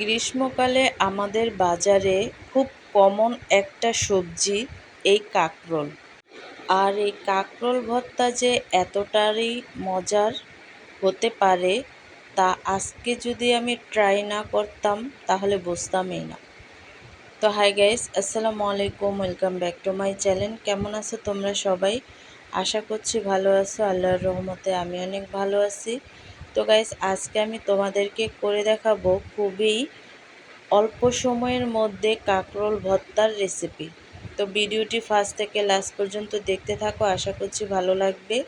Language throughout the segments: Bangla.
গ্রীষ্মকালে আমাদের বাজারে খুব কমন একটা সবজি এই কাঁকরোল। আর এই কাঁকরোল ভর্তা যে এতটারই মজার হতে পারে, তা আজকে যদি আমি ট্রাই না করতাম, তাহলে বুঝতামই না। তো হাই গাইস আসসালামু আলাইকুম welcome back to my channel কেমন আছো তোমরা সবাই? আশা করছি ভালো আছো, আল্লাহর রহমতে আমি অনেক ভালো আছি। তো গাইস আজকে আমি তোমাদেরকে করে দেখাবো খুবই অল্প সময়ের মধ্যে কাঁকরোল ভর্তার রেসিপি তো ভিডিওটি ফার্স্ট থেকে লাস্ট পর্যন্ত দেখতে থাকো, আশা করছি ভালো লাগবে।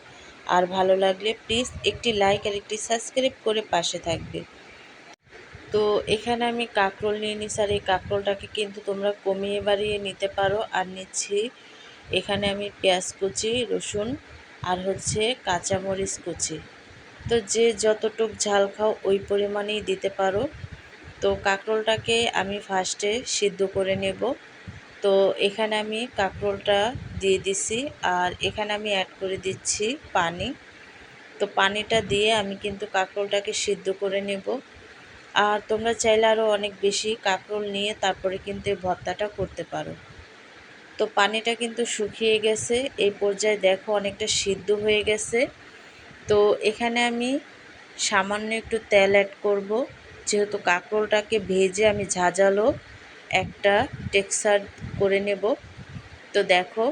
আর ভালো লাগলে প্লিজ একটি লাইক আর একটি সাবস্ক্রাইব করে পাশে থাকবে। তো এখানে আমি কাঁকরোল নিয়ে নিছি আর এই কাঁকরোলটাকে কিন্তু তোমরা কমিয়ে বাড়িয়ে নিতে পারো। আর নিচ্ছি এখানে আমি পেঁয়াজ কুচি, রসুন আর হচ্ছে কাঁচামরিচ কুচি। তো যে যতটুক ঝাল খাও, ওই পরিমাণেই দিতে পারো। তো কাঁকরোলটাকে আমি ফার্স্টে সিদ্ধ করে নেব। তো এখানে আমি কাঁকরোলটা দিয়ে দিছি আর এখানে আমি অ্যাড করে দিচ্ছি পানি। তো পানিটা দিয়ে আমি কিন্তু কাঁকরোলটাকে সিদ্ধ করে নেব। আর তোমরা চাইলে আরও অনেক বেশি কাঁকরোল নিয়ে তারপরে কিন্তু এই ভর্তাটা করতে পারো। তো পানিটা কিন্তু শুকিয়ে গেছে। এই পর্যায়ে দেখো অনেকটা সিদ্ধ হয়ে গেছে। তো এখানে আমি সামান্য একটু তেল অ্যাড করব। যেহেতু কাঁকরোলটাকে ভেজে আমি ঝাঁঝালো একটা টেক্সচার করে নেব। তো দেখো,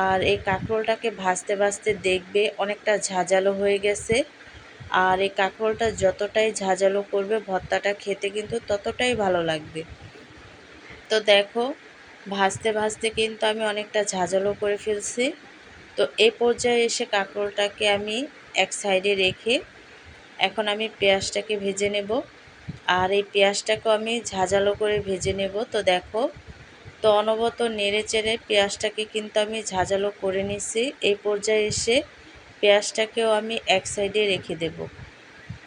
আর এই কাঁকরোলটাকে ভাজতে ভাজতে দেখবে অনেকটা ঝাঁঝালো হয়ে গেছে। আর এই কাঁকরোলটা যতটাই ঝাঁঝালো করবে, ভর্তাটা খেতে কিন্তু ততটাই ভালো লাগবে। তো দেখো, ভাজতে ভাজতে কিন্তু আমি অনেকটা ঝাঁঝালো করে ফেলছি। তো এই পর্যায়ে এসে কাঁকরোলটাকে আমি এক সাইডে রেখে এখন আমি পেঁয়াজটাকে ভেজে নেব। আর এই পেঁয়াজটাকেও আমি ঝাঁঝালো করে ভেজে নেব। তো দেখো, তো অনবত নেড়ে চেড়ে পেঁয়াজটাকে কিন্তু আমি ঝাঁঝালো করে নিছি এই পর্যায়ে এসে পেঁয়াজটাকেও আমি এক সাইডে রেখে দেব।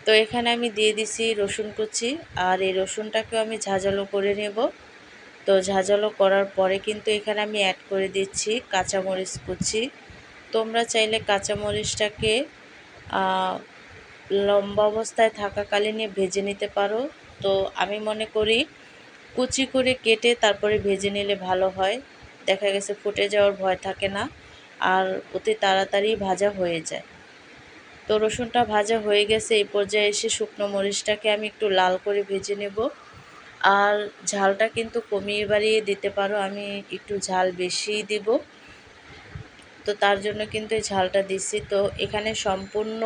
তো এখানে আমি দিয়ে দিছি রসুন কুচি। আর এই রসুনটাকেও আমি ঝাঁঝালো করে নেব। তো ঝাঁঝালো করার পরে কিন্তু এখানে আমি অ্যাড করে দিচ্ছি কাঁচামরিচ কুচি। তোমরা চাইলে কাঁচামরিচটাকে লম্বা অবস্থায় থাকাকালীনই ভেজে নিতে পারো। তো আমি মনে করি কুচি করে কেটে তারপরে ভেজে নিলে ভালো হয়। দেখা গেছে ফুটে যাওয়ার ভয় থাকে না আর অতি তাড়াতাড়ি ভাজা হয়ে যায়। তো রসুনটা ভাজা হয়ে গেছে, এই পর্যায়ে এসে শুকনো মরিচটাকে আমি একটু লাল করে ভেজে নেব। আর ঝালটা কিন্তু কমিয়ে বাড়িয়ে দিতে পারো, আমি একটু ঝাল বেশি দিব। তো তার জন্য কিন্তু এই ঝালটা দিচ্ছি। তো এখানে সম্পূর্ণ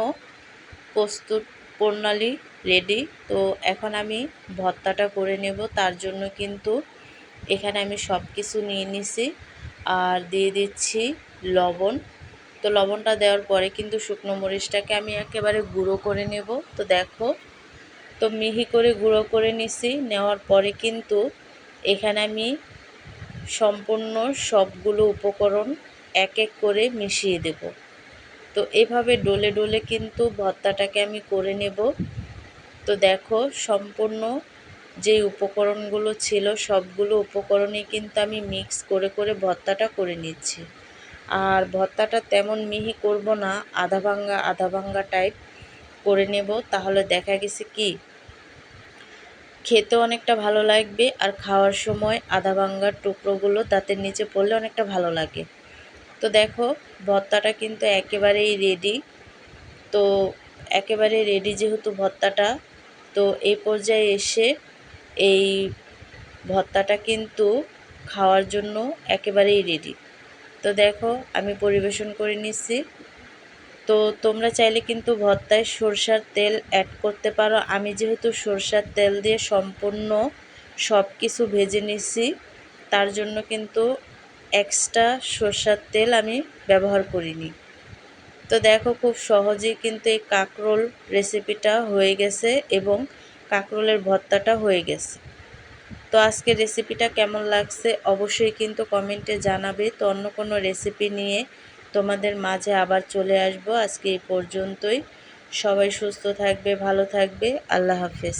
প্রস্তুত প্রণালী রেডি তো এখন আমি ভর্তাটা করে নেব। তার জন্য কিন্তু এখানে আমি সব কিছু নিয়ে নিছি। আর দিয়ে দিচ্ছি লবণ। তো লবণটা দেওয়ার পরে কিন্তু শুকনো মরিচটাকে আমি একেবারে গুঁড়ো করে নেব। তো দেখো, তো মিহি করে গুঁড়ো করে নিছি। নেওয়ার পরে কিন্তু এখানে আমি সম্পূর্ণ সবগুলো উপকরণ এক এক করে মিশিয়ে দেব। তো এভাবে ডলে ডলে কিন্তু ভর্তাটাকে আমি করে নেব। তো দেখো, সম্পূর্ণ যে উপকরণগুলো ছিল, সবগুলো উপকরণই কিন্তু আমি মিক্স করে করে ভর্তাটা করে নিচ্ছি। আর ভর্তাটা তেমন মিহি করব না, আধা ভাঙ্গা আধা ভাঙ্গা টাইপ করে নেব। তাহলে দেখা গেছে কি, খেতে অনেকটা ভালো লাগবে আর খাওয়ার সময় আধা ভাঙ্গার টুকরোগুলো দাঁতের নিচে পড়লে অনেকটা ভালো লাগে। তো দেখো, ভর্তাটা কিন্তু একেবারেই রেডি তো একেবারে রেডি যেহেতু ভর্তাটা, তো এই পর্যায়ে এসে এই ভর্তাটা কিন্তু খাওয়ার জন্য একেবারেই রেডি তো দেখো, আমি পরিবেশন করে নিচ্ছি। তো তোমরা চাইলে কিন্তু ভর্তায় সরষার তেল অ্যাড করতে পারো। আমি যেহেতু সরষার তেল দিয়ে সম্পূর্ণ সব কিছু ভেজে নিছি তার জন্য কিন্তু এক্সট্রা সরষার তেল আমি ব্যবহার করিনি। তো দেখো খুব সহজেই কিন্তু এই কাঁকরোল রেসিপিটা হয়ে গেছে এবং কাঁকরোলের ভর্তাটা হয়ে গেছে। তো আজকে রেসিপিটা কেমন লাগছে অবশ্যই কিন্তু কমেন্টে জানাবে। তো অন্য কোনো রেসিপি নিয়ে তোমাদের মাঝে আবার চলে আসব। আজকে এই পর্যন্তই। সবাই সুস্থ থাকবে, ভালো থাকবে। আল্লাহ হাফেজ।